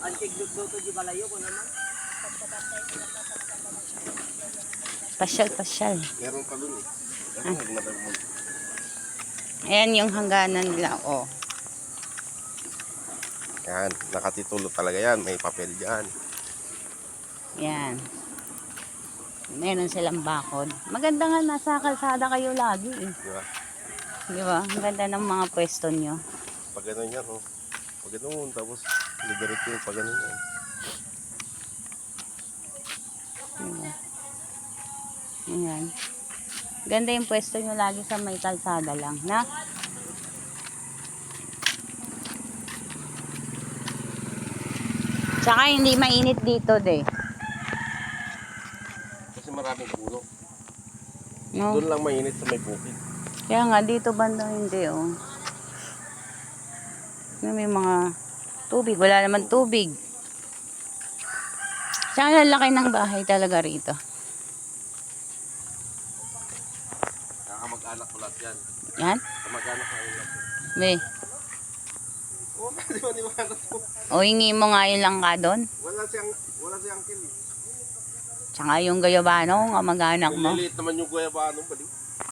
Antig dugdo to di balayo ko naman. Pasyal, pasyal. Meron pa dun eh. Ah. Ayan yung hangganan nila. Oh. Yan, nakatitulo talaga yan. May papel dyan. Yan. Meron silang bakod. Maganda nga nasa kalsada kayo lagi eh. Di ba? Di ba? Ang ganda ng mga pwesto nyo. Pag ganun yan, oh. Pag ganun, tapos liberate yung pag ganun yan. Di ba? Ayan. Ganda yung pwesto nyo lagi sa may kalsada lang, na? Tsaka hindi mainit dito, de. Kasi maraming puno. No? Doon lang mainit sa may bukid. Kaya nga, dito banda hindi, oh. Na may mga tubig. Wala naman tubig. Tsaka ang laki ng bahay talaga rito. Kakamag-anak ko lahat yan. Yan? Kamag-anak ko lahat. May. Ba, di ba? O, hingi mo nga yung langka doon. Wala siyang, wala siyang kill. eh. Tsaka yung gayabano, ang mag-anak mo. Maliliit naman yung guyabano balik.